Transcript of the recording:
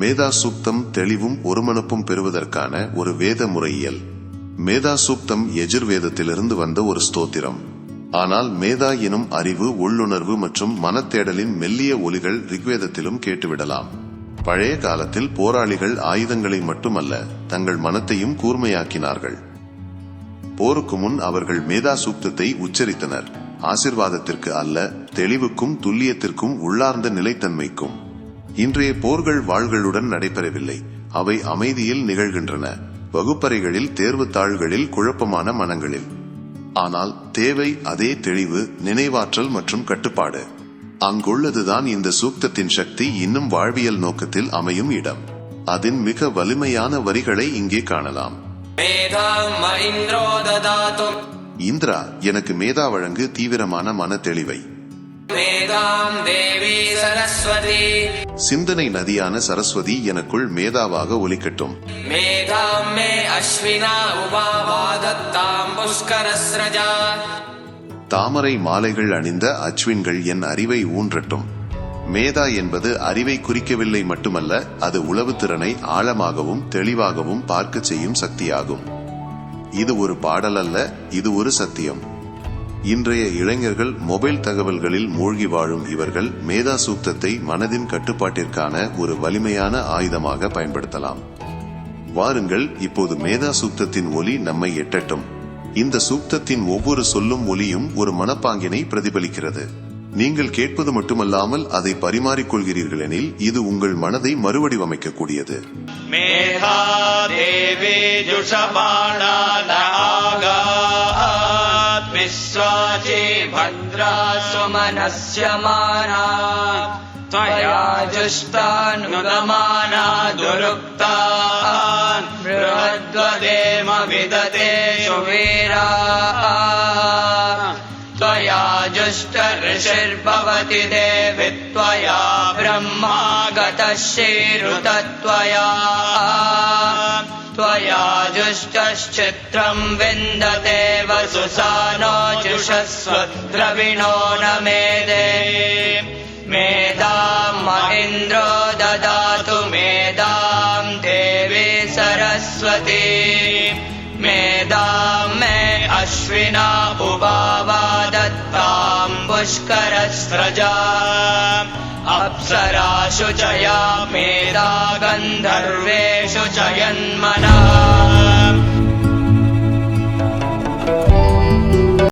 மேதா சூக்தம் தெளிவும் ஒருமனப்பும் பெறுவதற்கான ஒரு வேத முறையியல் மேதா சூக்தம் எஜுர்வேதத்திலிருந்து வந்த ஒரு ஸ்தோத்திரம். ஆனால் மேதா எனும் அறிவு உள்ளுணர்வு மற்றும் மனத்தேடலின் மெல்லிய ஒலிகள் ரிக்வேதத்திலும் கேட்டுவிடலாம். பழைய காலத்தில் போராளிகள் ஆயுதங்களை மட்டுமல்ல தங்கள் மனத்தையும் கூர்மையாக்கினார்கள். போருக்கு முன் அவர்கள் மேதா சூக்தத்தை உச்சரித்தனர். ஆசிர்வாதத்திற்கு அல்ல தெளிவுக்கும் துல்லியத்திற்கும் உள்ளார்ந்த நிலைத்தன்மைக்கும். இன்றைய போர்கள் வாள்களுடன் நடைபெறவில்லை. அவை அமைதியில் நிகழ்கின்றன. வகுப்பறைகளில் தேர்வு தாள்களில் குழப்பமான மனங்களில். ஆனால் தேவை அதே தெளிவு நினைவாற்றல் மற்றும் கட்டுப்பாடு. அங்குள்ளதுதான் இந்த சூக்தத்தின் சக்தி இன்னும் வாழ்வியல் நோக்கத்தில் அமையும் இடம். அதன் மிக வலிமையான வரிகளை இங்கே காணலாம். இந்திரா எனக்கு மேதா வழங்கு தீவிரமான மன தெளிவை சிந்தனை நதியான சரஸ்வதி எனக்குள் மேதாவாக ஒலிக்கட்டும். மேதாம் மே அஸ்வினா உபாவாதத்தாம் புஷ்கரஸ்ரஜா. தாமரை மாலைகள் அணிந்த அச்வின்கள் என் அறிவை ஊன்றட்டும். மேதா என்பது அறிவை குறிக்கவில்லை மட்டுமல்ல அது உளவு திறனை ஆழமாகவும் தெளிவாகவும் பார்க்க செய்யும் சக்தியாகும். இது ஒரு பாடல் அல்ல இது ஒரு சத்தியம். இன்றைய இளைஞர்கள் மொபைல் தகவல்களில் மூழ்கி வாழும் இவர்கள் மேதா சூக்தத்தை மனதின் கட்டுப்பாட்டிற்கான ஒரு வலிமையான ஆயுதமாக பயன்படுத்தலாம். வாருங்கள் இப்போது மேதா சூக்தத்தின் ஒலி நம்மை எட்டட்டும். இந்த சூக்தத்தின் ஒவ்வொரு சொல்லும் ஒலியும் ஒரு மனப்பாங்கினை பிரதிபலிக்கிறது. நீங்கள் கேட்பது மட்டுமல்லாமல் அதை பரிமாறிக்கொள்கிறீர்கள் எனில் இது உங்கள் மனதை மறுவடிவமைக்கக்கூடியது. மேதா विश्वाची भद्रा स्वमनस्य माना। त्वया जुष्टानुगमाना दुरुक्तान्। बृहद्वदेम विदते सुवीरा। त्वया जुष्ट ऋषिर्भवति देवि त्वया ब्रह्मा गतः श्रीरुतत्वया त्वया जुष्टश्चित्रम् विन्दते वसुसानो जुषस्व द्रविणो न मेदे मेधाम् म इन्द्रो ददातु मेधाम् देवी सरस्वती। मेधाम् मे अश्विना उभावा दत्ताम् पुष्करस्रजा। अप्सराशु च या मेधा गन्धर्वेषु च यन्मनः